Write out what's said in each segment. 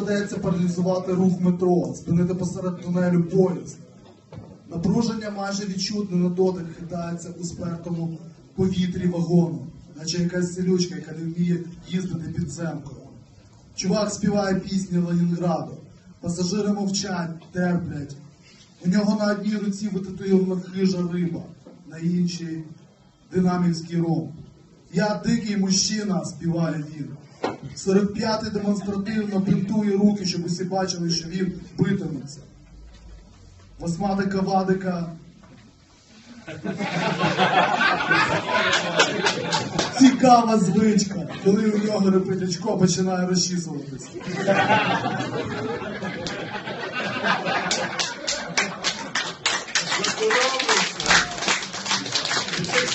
доведеться паралізувати рух метро, спинити посеред тунелю поїзд. Напруження майже відчутне на дотик хитається у спертому повітрі вагону, наче якась селючка, яка не вміє їздити підземкою. Чувак співає пісні Ленінграду. Пасажири мовчать, терплять. У нього на одній руці витатуєвана хижа риба, на іншій динамівський ром. Я дикий мужчина, співає він. 45-й демонстративно бинтує руки, щоб усі бачили, що він битиметься. Восьматика Вадика. Цікава звичка, коли у нього репетячко починає розчісуватися.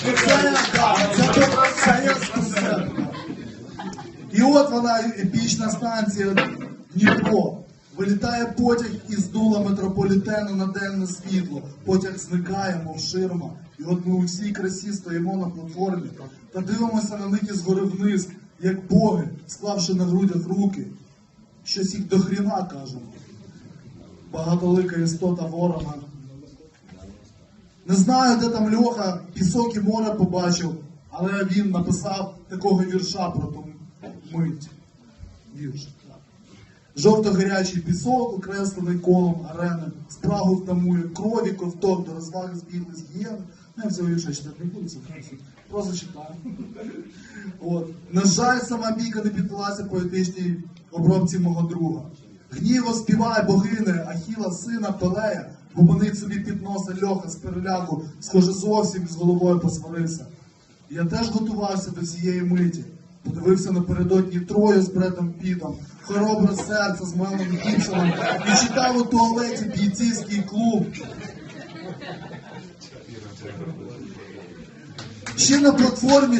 Це, да, це, це я спустя. І от вона епічна станція Дніпро. Вилітає потяг із дула метрополітену на денне світло. Потяг зникає, мов ширма. І от ми у всій красі стоїмо на платформі та дивимося на них ізгори вниз, як боги, склавши на грудях руки. Щось їх до хріна кажемо. Багатолика істота ворога. Не знаю, де там Льоха пісок і море побачив, але він написав такого вірша про ту мить. Вірш. Жовто-гарячий пісок, окреслений колом арени, спрагу втамує крові, ковток до розваги збігли з гієн. Ну, я цього вірша читати не буду, це просто, читаю. От. На жаль, сама бійка не піддалася поетичній обробці мого друга. Гніво співає богине, Ахіла, сина Пелея, бубонить собі під носа льоха з переляку, схоже, зовсім з головою посварився. Я теж готувався до цієї миті. Подивився напередодні троє з Бредом Пітом, хоробре серце з Мелом Гібсоном і читав у туалеті бійцівський клуб. Ще на платформі